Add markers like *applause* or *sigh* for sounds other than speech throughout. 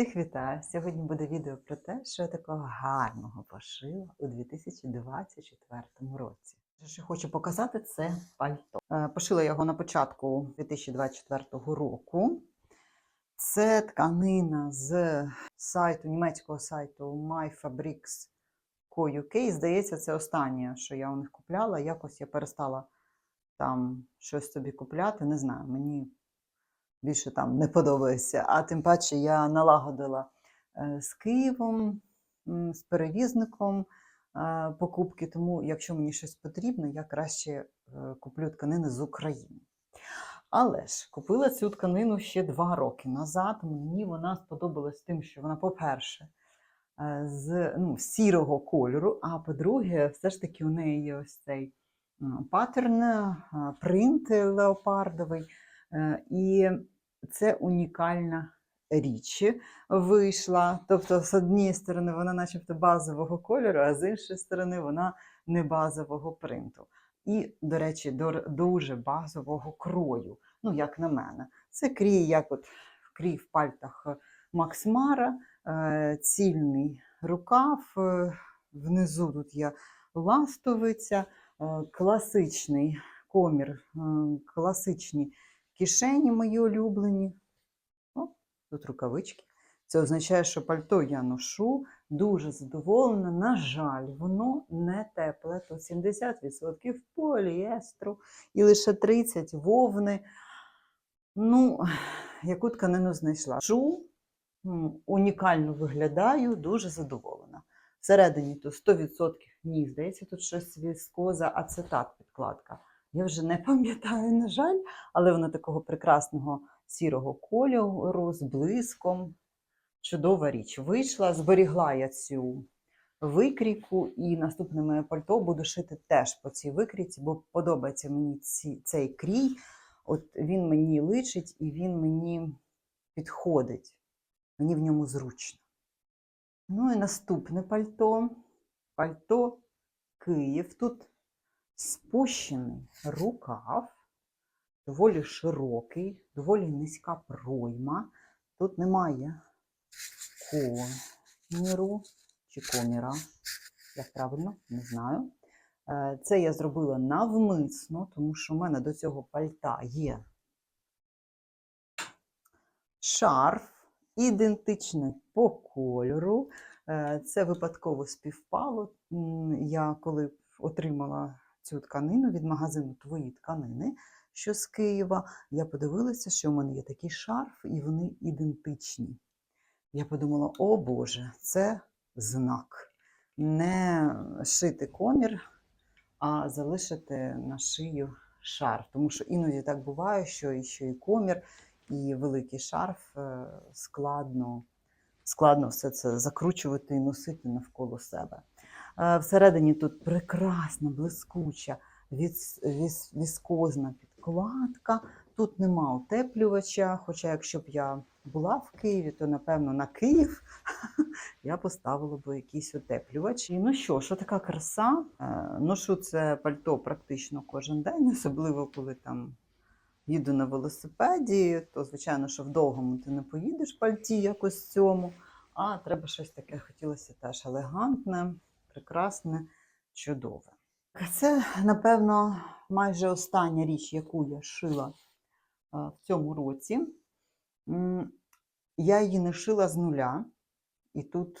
Всіх вітаю! Сьогодні буде відео про те, що я такого гарного пошила у 2024 році. Що хочу показати, це пальто. Е, Пошила його на початку 2024 року. Це тканина з сайту, німецького сайту myfabrics.co.uk. Здається, це останнє, що я у них купляла. Якось я перестала там щось собі купляти. Не знаю, мені більше там не подобається. А тим паче я налагодила е, з Києвом, з перевізником е, покупки. Тому, якщо мені щось потрібно, я краще е, куплю тканини з України. Але ж купила цю тканину ще два роки назад. Мені вона сподобалась тим, що вона, по-перше, з ну, сірого кольору, а по-друге, все ж таки у неї є ось цей паттерн, принт леопардовий. Е, І це унікальна річ вийшла. Тобто, з однієї сторони, вона начебто базового кольору, а з іншої сторони, вона не базового принту. І, до речі, дуже базового крою, ну, як на мене. Це крій, як от крій в пальтах Макс Мара, е, цільний рукав. е, Внизу тут є ластовиця, класичний комір, класичні кишені мої улюблені. О, тут рукавички. Це означає, що пальто я ношу, дуже задоволена. На жаль, воно не тепле, то 70% поліестру і лише 30% вовни. Ну, яку тканину знайшла? Шу, унікально виглядаю, дуже задоволена. Всередині то 100% ні, здається, тут щось віскоза, ацетат підкладка. Я вже не *laughs* пам'ятаю, на жаль, але вона такого прекрасного сірого кольору з блиском. Чудова річ. Вийшла, зберігла я цю викрійку, і наступне моє пальто буду шити теж по цій викрійці, бо подобається мені ці, цей крій. От він мені личить і він мені підходить. Мені в ньому зручно. Ну і наступне пальто. Пальто Київ. Тут спущений рукав, доволі широкий, доволі низька пройма. Тут немає коміру чи коміра, як правильно, не знаю. Е, Це я зробила навмисно, тому що в мене до цього пальта є шарф, ідентичний по кольору. Е, Це випадково співпало. Я коли отримала цю тканину від магазину Твої тканини, що з Києва, я подивилася, що в мене є такий шарф, і вони ідентичні. Я подумала: о Боже, це знак. Не шити комір, а залишити на шию шарф. Тому що іноді так буває, що і, що і комір, і великий шарф е, складно, складно все це закручувати і носити навколо себе. Е, Всередині тут прекрасна, блискуча, віс, віс, віскозна підкладка. Тут нема утеплювача, хоча якщо б я була в Києві, то напевно на Київ *laughs* я поставила б якийсь утеплювач. І ну що, що така краса? Е, Ношу це пальто практично кожен день, *laughs* особливо коли там їду на велосипеді, то звичайно, що в довгому ти не поїдеш пальті якось цьому, а треба щось таке хотілося теж елегантне, прекрасне, чудове. Це, напевно, майже остання річ, яку я шила в цьому році. Я її не шила з нуля, і тут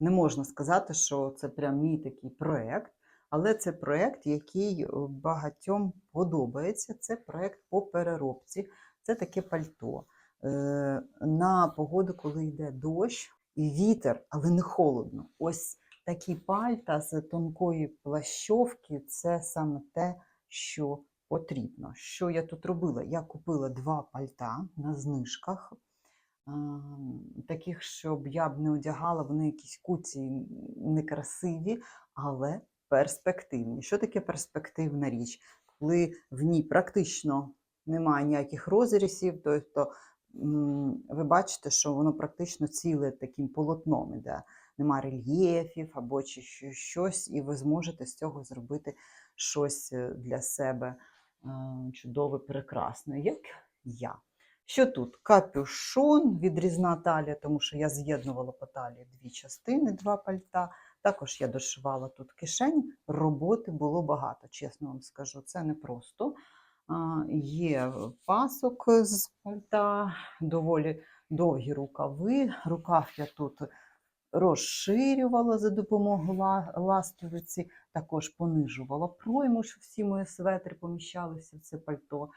не можна сказати, що це прям мій такий проєкт, але це проєкт, який е, багатьом подобається. Це проєкт по переробці, це таке пальто. Е, На погоду, коли йде дощ і вітер, але не холодно. Ось такі пальта з тонкої плащовки це саме те, що потрібно. Що я тут робила? Я купила два пальта на знижках, таких, щоб я б не одягала, вони якісь куці некрасиві, але перспективні. Що таке перспективна річ? Коли в ній практично немає ніяких розрізів, тобто ви бачите, що воно практично ціле таким полотном іде. Нема рельєфів або чи щось, і ви зможете з цього зробити щось е, для себе е, чудове, прекрасне, як я. Що тут? Капюшон, відрізна талія, тому що я з'єднувала по талії дві частини, два пальта. Також я дошивала тут кишень. Роботи було багато, чесно вам скажу. Це не просто. Є пасок з пальта, доволі довгі рукави. Рукав я тут розширювала за допомогою ластовиці, також понижувала пройму, щоб всі мої светри поміщалися в це пальто.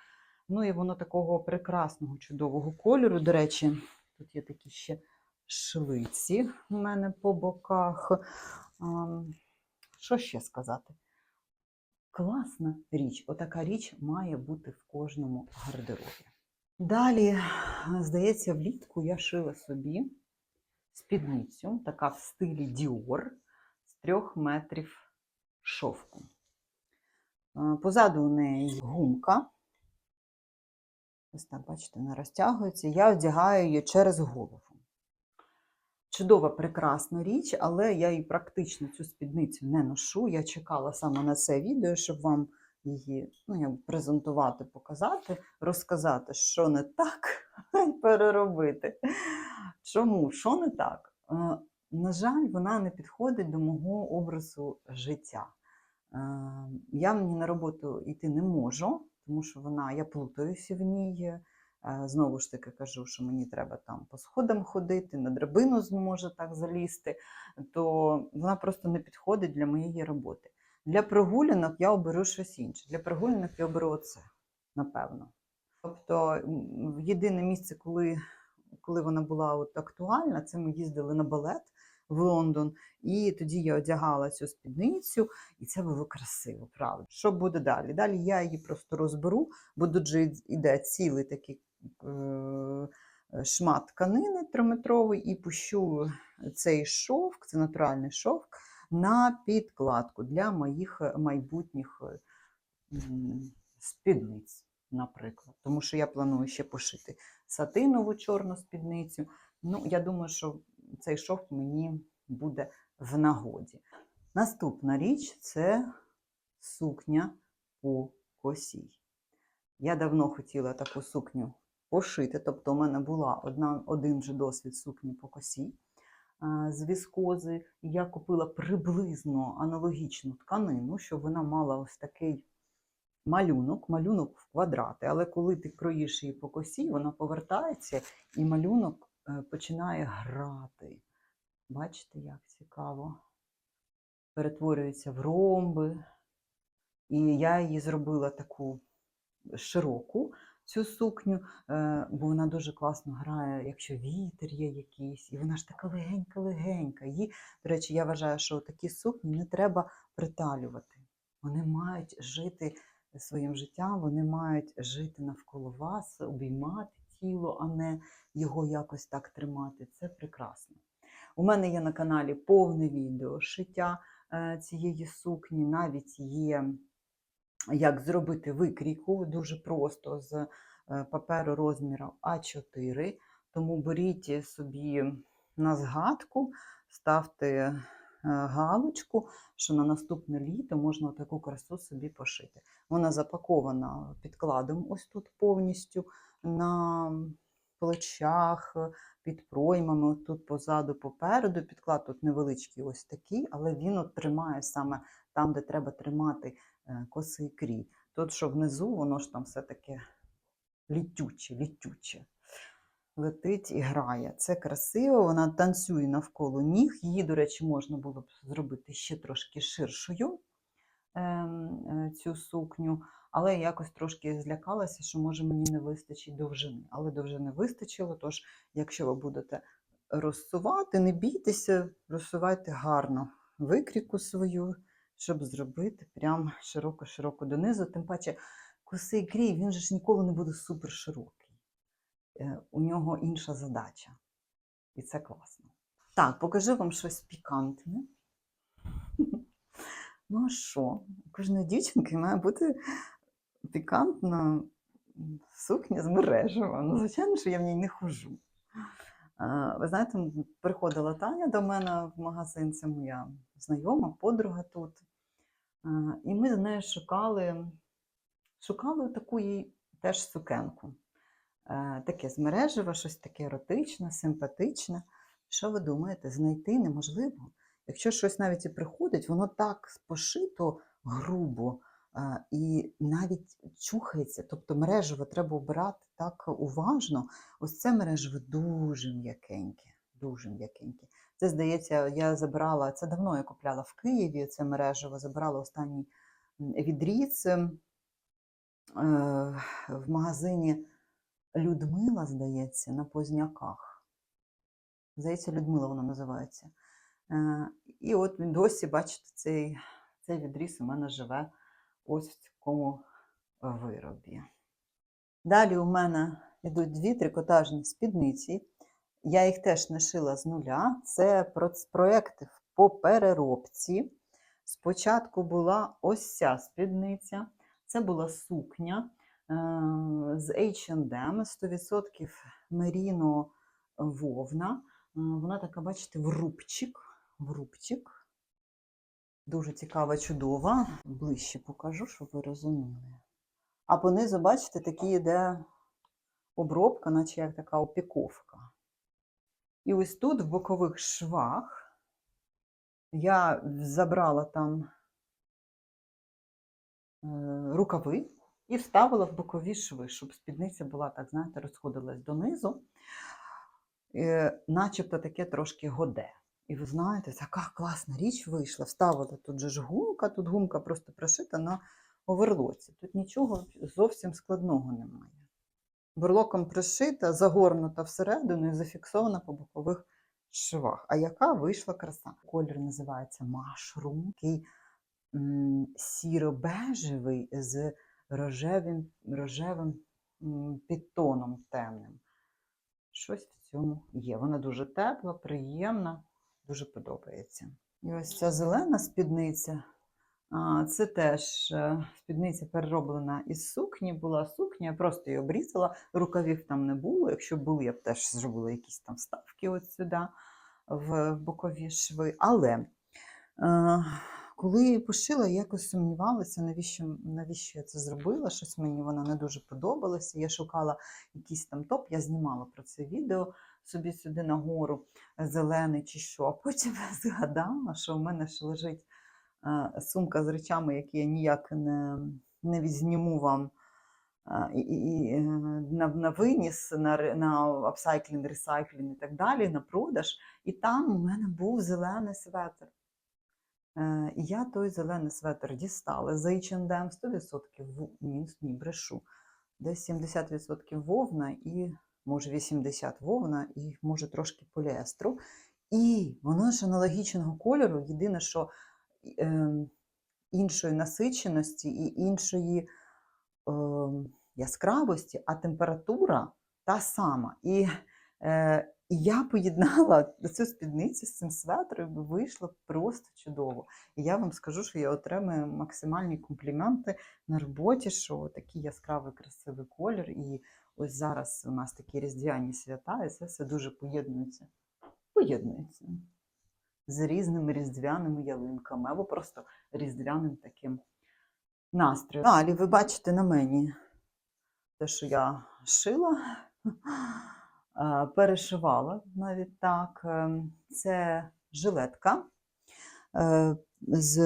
Ну і воно такого прекрасного, чудового кольору. До речі, тут є такі ще шлиці у мене по боках. Що ще сказати? Класна річ. Отака річ має бути в кожному гардеробі. Далі, здається, влітку я шила собі спідницю, така в стилі Dior з трьох метрів шовку. Е, Позаду у неї гумка. Ось так, бачите, вона розтягується. Я одягаю її через голову. Чудова, прекрасна річ, але я її практично цю спідницю не ношу. Я чекала саме на це відео, щоб вам її ну, презентувати, показати, розказати, що не так, *laughs* переробити. Чому? Що не так? Е, На жаль, вона не підходить до мого образу життя. Е, Я мені на роботу йти не можу, тому що вона, я плутаюся в ній. Е, Знову ж таки кажу, що мені треба там по сходам ходити, на драбину зможе так залізти, то вона просто не підходить для моєї роботи. Для прогулянок я оберу щось інше. Для прогулянок я оберу оце, напевно. Тобто, єдине місце, коли, коли вона була от актуальна, це ми їздили на балет в Лондон, і тоді я одягала цю спідницю, і це було красиво, правда. Що буде далі? Далі я її просто розберу, бо тут же йде цілий такий е, шмат тканини триметровий, і пущу цей шовк, це натуральний шовк, на підкладку для моїх е, майбутніх е, спідниць, наприклад. Тому що я планую ще пошити сатинову чорну спідницю. Ну, я думаю, що цей шовк мені буде в нагоді. Наступна річ це сукня по косій. Я давно хотіла таку сукню пошити, тобто у мене була одна, один же досвід сукні по косі а, з віскози. Я купила приблизно аналогічну тканину, щоб вона мала ось такий малюнок, малюнок в квадрати. Але коли ти кроїш її по косі, вона повертається і малюнок е, починає грати. Бачите, як цікаво. Перетворюється в ромби. І я її зробила таку широку, цю сукню, е, бо вона дуже класно грає, якщо вітер є якийсь, і вона ж така легенька-легенька. Її, до речі, я вважаю, що такі сукні не треба приталювати. Вони мають жити своїм життям, вони мають жити навколо вас, обіймати тіло, а не його якось так тримати. Це прекрасно. У мене є на каналі повне відео шиття е, цієї сукні, навіть є як зробити викрійку дуже просто з е, паперу розміру А4. Тому беріть собі на згадку, ставте е, галочку, що на наступне літо можна таку красу собі пошити. Вона запакована підкладом ось тут повністю на плечах, під проймами, от тут позаду, попереду. Підклад тут невеличкий ось такий, але він от тримає саме там, де треба тримати косий крій. Тут, що внизу, воно ж там все таке літюче, літюче. Летить і грає. Це красиво, вона танцює навколо ніг. Її, до речі, можна було б зробити ще трошки ширшою ем, е, цю сукню, але я якось трошки злякалася, що може мені не вистачить довжини. Але довжини вистачило, тож, якщо ви будете розсувати, не бійтеся, розсувайте гарно викріку свою, щоб зробити прям широко-широко донизу. Тим паче, косий крій, він же ж ніколи не буде супер широкий. Е, У нього інша задача. І це класно. Так, покажу вам щось пікантне. *laughs* Ну а що? У кожної дівчинки має бути пікантна сукня з мережева. Ну, звичайно, що я в ній не хожу. Ви знаєте, приходила Таня до мене в магазин, це моя знайома, подруга тут. І ми з нею шукали, шукали таку їй теж сукенку. е, таке з мережева, щось таке еротичне, симпатичне. Що ви думаєте, знайти неможливо? Якщо щось навіть і приходить, воно так пошито грубо і навіть чухається. Тобто мережево треба обирати так уважно. Ось це мережево дуже м'якеньке, дуже м'якеньке. Це, здається, я забирала, це давно я купляла в Києві, це мережево, забирала останній відріз е, в магазині Людмила, здається, на Позняках. Здається, Людмила вона називається. Е, І от він досі, бачите, цей, цей відріз у мене живе ось в такому виробі. Далі у мене йдуть дві трикотажні спідниці. Я їх теж не шила з нуля. Це проекти по переробці. Спочатку була ось ця спідниця. Це була сукня е, з H&M, 100% меріно вовна. Е, Вона така, бачите, в рубчик. В рубчик. Дуже цікава, чудова. Ближче покажу, щоб ви розуміли. А понизу, бачите, такі йде обробка, наче як така опіковка. І ось тут, в бокових швах, я забрала там е, рукави і вставила в бокові шви, щоб спідниця була, так, знаєте, розходилась донизу. Е, начебто таке трошки годе. І ви знаєте, така класна річ вийшла. Вставила тут же ж гумка, тут гумка просто пришита на оверлоці. Тут нічого зовсім складного немає. Берлоком пришита, загорнута всередину і зафіксована по бокових швах. А яка вийшла краса? Колір називається машрум, такий сіро-бежевий з рожевим, рожевим підтоном темним. Щось в цьому є. Вона дуже тепла, приємна, дуже подобається. І ось ця зелена спідниця. Це теж е, спідниця перероблена із сукні. Була сукня, я просто її обрізала, рукавів там не було. Якщо були, я б теж зробила якісь там вставки от сюди в бокові шви. Але е, коли її пошила, я якось сумнівалася, навіщо, навіщо я це зробила. Щось мені вона не дуже подобалася. Я шукала якийсь там топ, я знімала про це відео собі сюди нагору, зелений чи що. А потім *laughs* я згадала, що в мене ж лежить е, сумка з речами, які я ніяк не, не відзніму вам. е, І, і, е, на, на виніс, на, на апсайклінг, ресайклінг і так далі, на продаж. І там у мене був зелений светр. Е, І я той зелений светр дістала з H&M 100% ву- ні, ні, брешу. Десь 70% вовна і може 80 вовна, і може трошки поліестру. І воно ж аналогічного кольору, єдине, що е, іншої насиченості і іншої е, яскравості, а температура та сама. І, е, і я поєднала цю спідницю з цим светром, і вийшло просто чудово. І я вам скажу, що я отримую максимальні компліменти на роботі, що такий яскравий красивий колір. І ось зараз у нас такі різдвяні свята, і це все дуже поєднується. Поєднується з різними різдвяними ялинками або просто різдвяним таким настроєм. Далі ви бачите на мені те, що я шила, *laughs* перешивала навіть так. Ем, Це жилетка е, з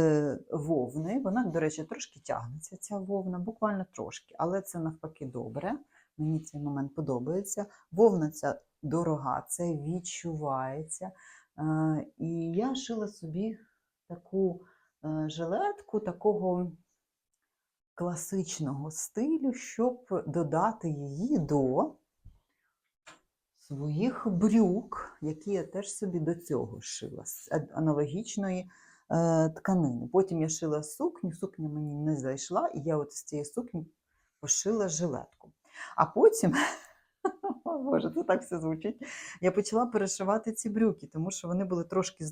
вовни. Вона, до речі, трошки тягнеться, ця вовна, буквально трошки, але це навпаки добре. Мені цей момент подобається. Вовна ця дорога, це відчувається. Е, І я шила собі таку е, жилетку такого класичного стилю, щоб додати її до своїх брюк, які я теж собі до цього шила, з аналогічної е, тканини. Потім я шила сукню, сукня мені не зайшла, і я от з цієї сукні пошила жилетку. А потім, *laughs* о Боже, це так все звучить. Я почала перешивати ці брюки, тому що вони були трошки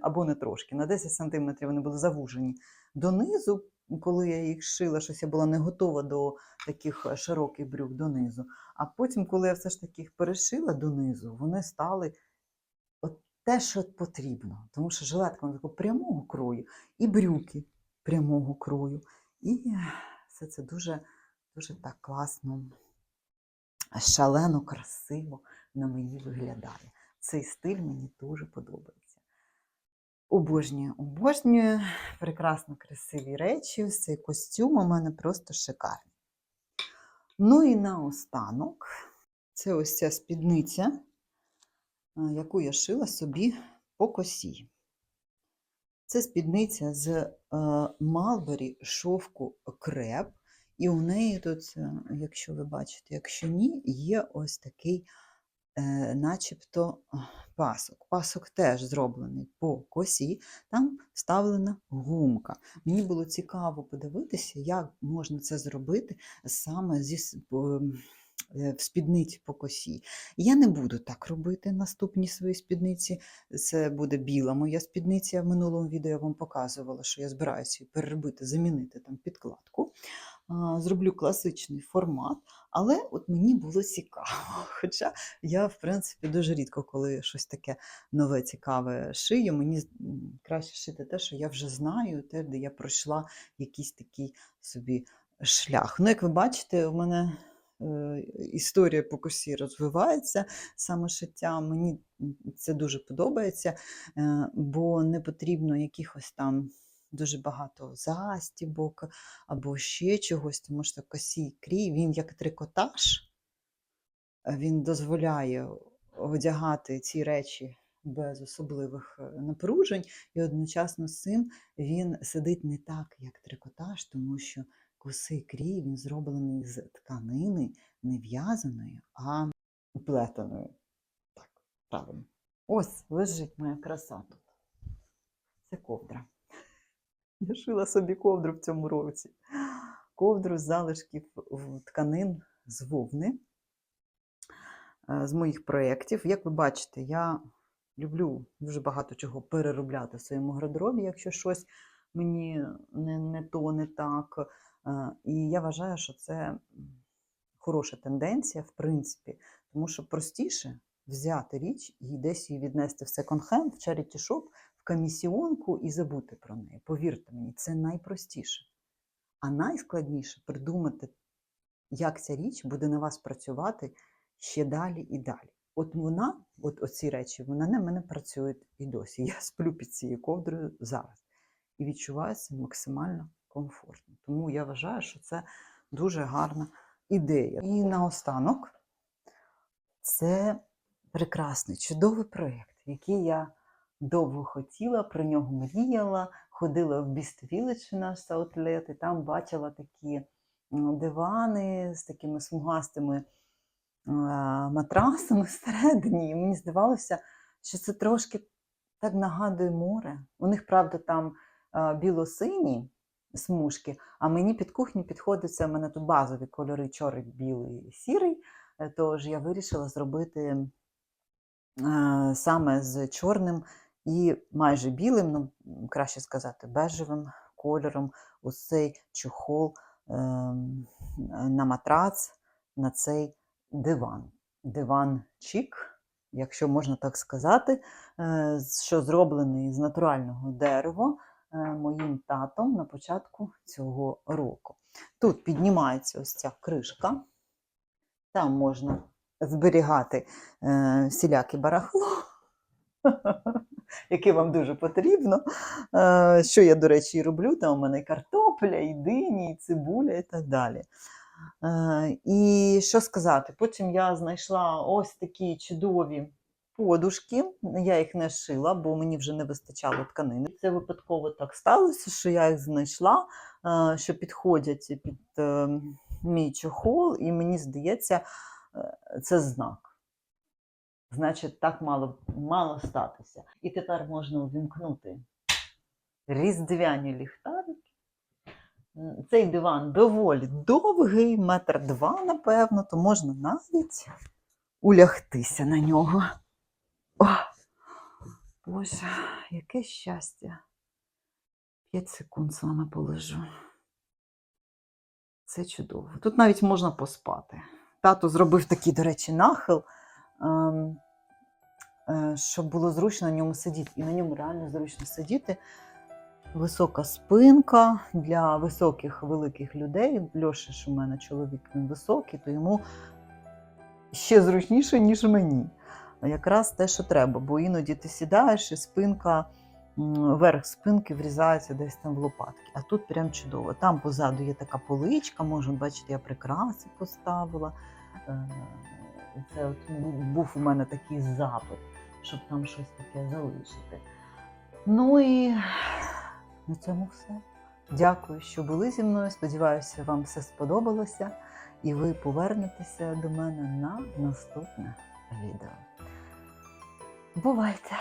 або не, трошки, на 10 сантиметрів вони були завужені донизу. Коли я їх шила, щось я була не готова до таких е, широких брюк донизу. А потім, коли я все ж таки їх перешила донизу, вони стали от те, що потрібно. Тому що жилетка такого прямого крою, і брюки прямого крою. І все це дуже, дуже так класно шалено красиво на мені виглядає. Цей стиль мені дуже подобається. Обожнюю, обожнюю прекрасно красиві речі. Цей костюм у мене просто шикарний. Ну і наостанок, це ось ця спідниця, яку я шила собі по косі. Це спідниця з Малбері шовку креп. І у неї тут, е, якщо ви бачите, якщо ні, є ось такий, е, начебто, пасок. Пасок теж зроблений по косі, там вставлена гумка. Мені було цікаво подивитися, як можна це зробити саме зі в спідниці по косі. Я не буду так робити наступні свої спідниці. Це буде біла моя спідниця. В минулому відео я вам показувала, що я збираюся переробити, замінити там підкладку. Зроблю класичний формат, але от мені було цікаво. *laughs* Хоча я, в принципі, дуже рідко, коли щось таке нове, цікаве шию, мені краще шити те, що я вже знаю, те, де я пройшла якийсь такий собі шлях. Ну, як ви бачите, у мене е, історія по косі розвивається саме шиття. Мені це дуже подобається, е, бо не потрібно якихось там дуже багато застібок або ще чогось, тому що косій крій, він як трикотаж, е, він дозволяє одягати ці речі без особливих е, напружень, і одночасно з цим він сидить не так, як трикотаж, тому що косий крій він зроблений з тканини не в'язаної, а плетеної. Так, правильно. Ось лежить моя краса тут. Це ковдра. Я шила собі ковдру в цьому році. Ковдру з залишків тканин з вовни е, з моїх проєктів. Як ви бачите, я люблю дуже багато чого переробляти в своєму гардеробі, якщо щось мені не, не то, не так. І я вважаю, що це хороша тенденція, в принципі, тому що простіше взяти річ і десь її віднести в секонд-хенд, в charity shop, в комісіонку і забути про неї. Повірте мені, це найпростіше. А найскладніше придумати, як ця річ буде на вас працювати ще далі і далі. От вона, от оці речі, вона на мене працюють і досі. Я сплю під цією ковдрою зараз і відчуваю це максимально комфортно. Тому я вважаю, що це дуже гарна ідея. І наостанок це прекрасний, чудовий проєкт, який я довго хотіла, про нього мріяла, ходила в Village наш аутлет, і там бачила такі дивани з такими смугастими матрасами *laughs* всередині. І мені здавалося, що це трошки так нагадує море. У них, правда, там а, біло-сині смужки, а мені під кухню підходиться, в мене тут базові кольори чорний, білий, сірий. Е, Тож я вирішила зробити саме з чорним і майже білим, ну краще сказати, бежевим кольором, ось цей чохол ем, на матрац, на цей диван. Диван чік, якщо можна так сказати, е, що зроблений з натурального дерева моїм татом на початку цього року. Тут піднімається ось ця кришка, там можна зберігати е, всіляке барахло, *laughs* яке вам дуже потрібно. Е, що я, до речі, роблю. Там у мене картопля, і дині, і цибуля, і так далі. Е, і що сказати? Потім я знайшла ось такі чудові подушки. Я їх не шила, бо мені вже не вистачало тканини. Це випадково так сталося, що я їх знайшла, е, що підходять під е, мій чохол, і мені здається, е, це знак. Значить, так мало, мало статися. І тепер можна увімкнути різдвяні ліхтарики. Цей диван доволі довгий, метр два, напевно, то можна навіть улягтися на нього. О, Боже, яке щастя. П'ять секунд з вами полежу. Це чудово. Тут навіть можна поспати. Тато зробив такий, до речі, нахил, ем, е, щоб було зручно на ньому сидіти. І на ньому реально зручно сидіти. Висока спинка для високих великих людей. Льоша ж у мене чоловік він високий, то йому ще зручніше, ніж мені. Якраз те, що треба, бо іноді ти сідаєш і спинка, верх спинки врізається десь там в лопатки. А тут прям чудово. Там позаду є така поличка, можна бачити, я прикраси поставила. Е, Це от був у мене такий запит, щоб там щось таке залишити. Ну і на цьому все. Дякую, що були зі мною. Сподіваюся, вам все сподобалося, і ви повернетеся до мене на наступне відео. Бувайте!